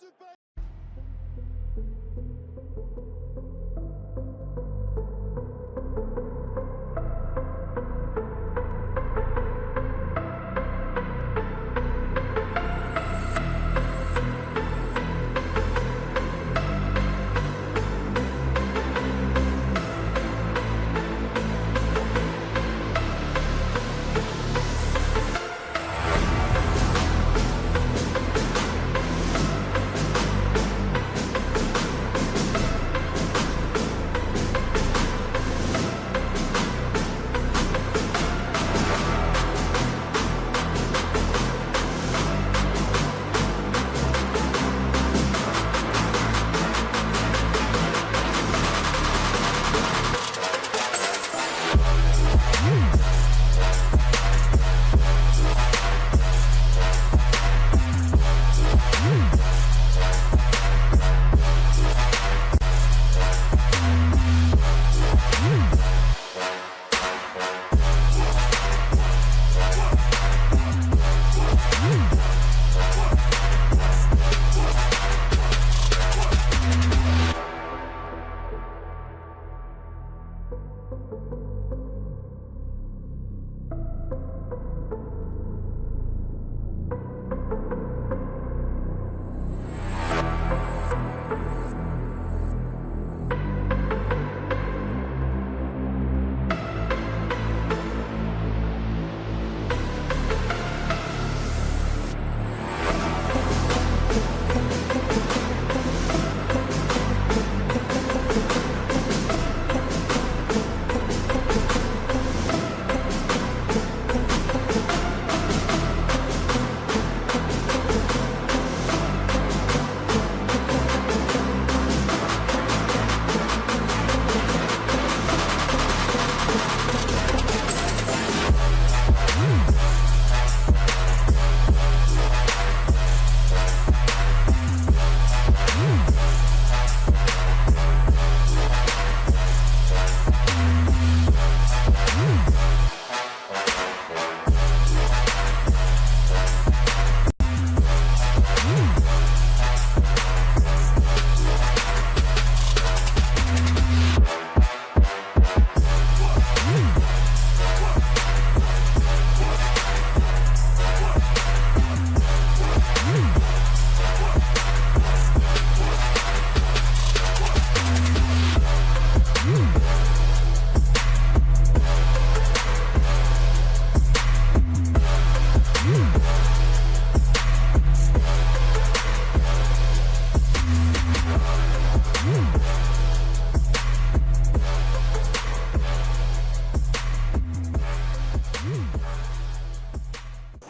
thank you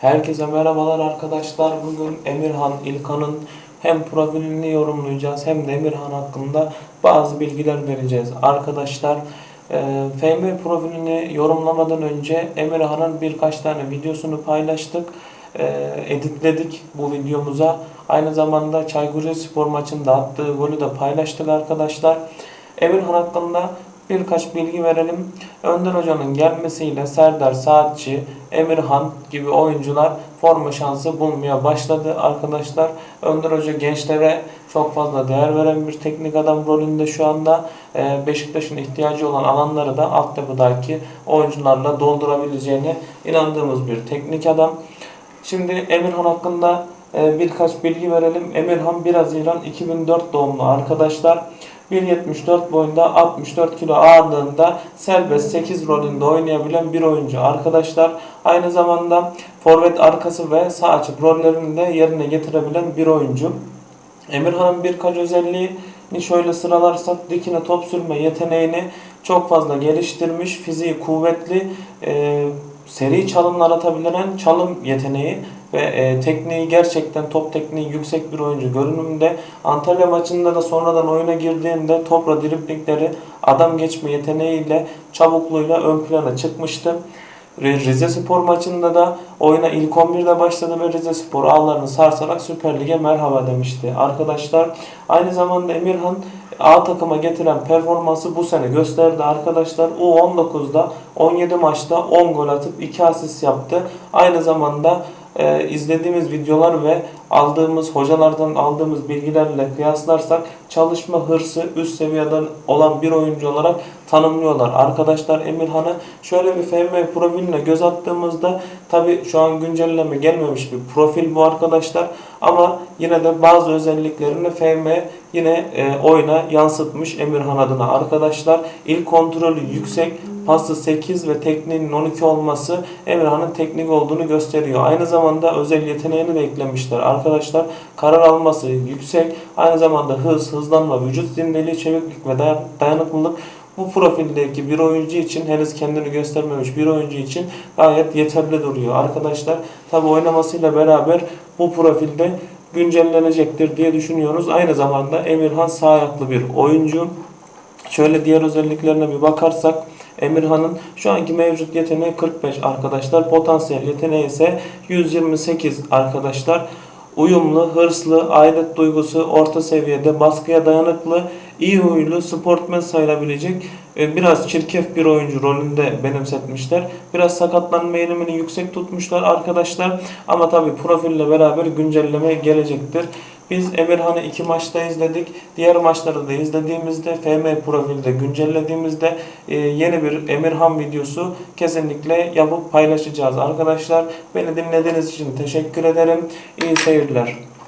Herkese merhabalar arkadaşlar. Bugün Emirhan İlkan'ın hem profilini yorumlayacağız hem de Emirhan hakkında bazı bilgiler vereceğiz. Arkadaşlar e, FM profilini yorumlamadan önce Emirhan'ın birkaç tane videosunu paylaştık. E, editledik bu videomuza. Aynı zamanda Çaykur Spor maçında attığı golü de paylaştık arkadaşlar. Emirhan hakkında birkaç bilgi verelim. Önder Hoca'nın gelmesiyle Serdar Saatçi, Emirhan gibi oyuncular forma şansı bulmaya başladı arkadaşlar. Önder Hoca gençlere çok fazla değer veren bir teknik adam rolünde şu anda. Ee, Beşiktaş'ın ihtiyacı olan alanları da altyapıdaki oyuncularla doldurabileceğine inandığımız bir teknik adam. Şimdi Emirhan hakkında e, birkaç bilgi verelim. Emirhan 1 Haziran 2004 doğumlu arkadaşlar. 1.74 boyunda 64 kilo ağırlığında serbest 8 rolünde oynayabilen bir oyuncu arkadaşlar. Aynı zamanda forvet arkası ve sağ açık rollerini de yerine getirebilen bir oyuncu. Emirhan'ın birkaç özelliğini şöyle sıralarsak dikine top sürme yeteneğini çok fazla geliştirmiş, fiziği kuvvetli, e, seri çalımlar atabilen çalım yeteneği ve e, tekniği gerçekten top tekniği yüksek bir oyuncu görünümde. Antalya maçında da sonradan oyuna girdiğinde topla driplingleri adam geçme yeteneğiyle çabukluğuyla ön plana çıkmıştı. Rize Spor maçında da oyuna ilk 11'de başladı ve Rize Spor ağlarını sarsarak Süper Lig'e merhaba demişti. Arkadaşlar aynı zamanda Emirhan A takıma getiren performansı bu sene gösterdi arkadaşlar. U19'da 17 maçta 10 gol atıp 2 asist yaptı. Aynı zamanda e, izlediğimiz videolar ve aldığımız hocalardan aldığımız bilgilerle kıyaslarsak çalışma hırsı üst seviyeden olan bir oyuncu olarak tanımlıyorlar. Arkadaşlar Emirhan'ı şöyle bir FM profiline göz attığımızda tabi şu an güncelleme gelmemiş bir profil bu arkadaşlar ama yine de bazı özelliklerini FM yine e, oyuna yansıtmış Emirhan adına arkadaşlar. İlk kontrolü yüksek, pası 8 ve tekniğinin 12 olması Emirhan'ın teknik olduğunu gösteriyor. Aynı zamanda özel yeteneğini de eklemişler. Arkadaşlar karar alması yüksek. Aynı zamanda hız, hızlanma, vücut zindeliği, çeviklik ve day- dayanıklılık bu profildeki bir oyuncu için henüz kendini göstermemiş bir oyuncu için gayet yeterli duruyor. Arkadaşlar tabi oynamasıyla beraber bu profilde güncellenecektir diye düşünüyoruz. Aynı zamanda Emirhan sağ ayaklı bir oyuncu. Şöyle diğer özelliklerine bir bakarsak Emirhan'ın şu anki mevcut yeteneği 45 arkadaşlar. Potansiyel yeteneği ise 128 arkadaşlar. Uyumlu, hırslı, aidiyet duygusu orta seviyede, baskıya dayanıklı, iyi huylu, sportmen sayılabilecek e, biraz çirkef bir oyuncu rolünde benimsetmişler. Biraz sakatlanma eğilimini yüksek tutmuşlar arkadaşlar. Ama tabi profille beraber güncelleme gelecektir. Biz Emirhan'ı iki maçta izledik. Diğer maçları da izlediğimizde FM profilde güncellediğimizde e, yeni bir Emirhan videosu kesinlikle yapıp paylaşacağız arkadaşlar. Beni dinlediğiniz için teşekkür ederim. İyi seyirler.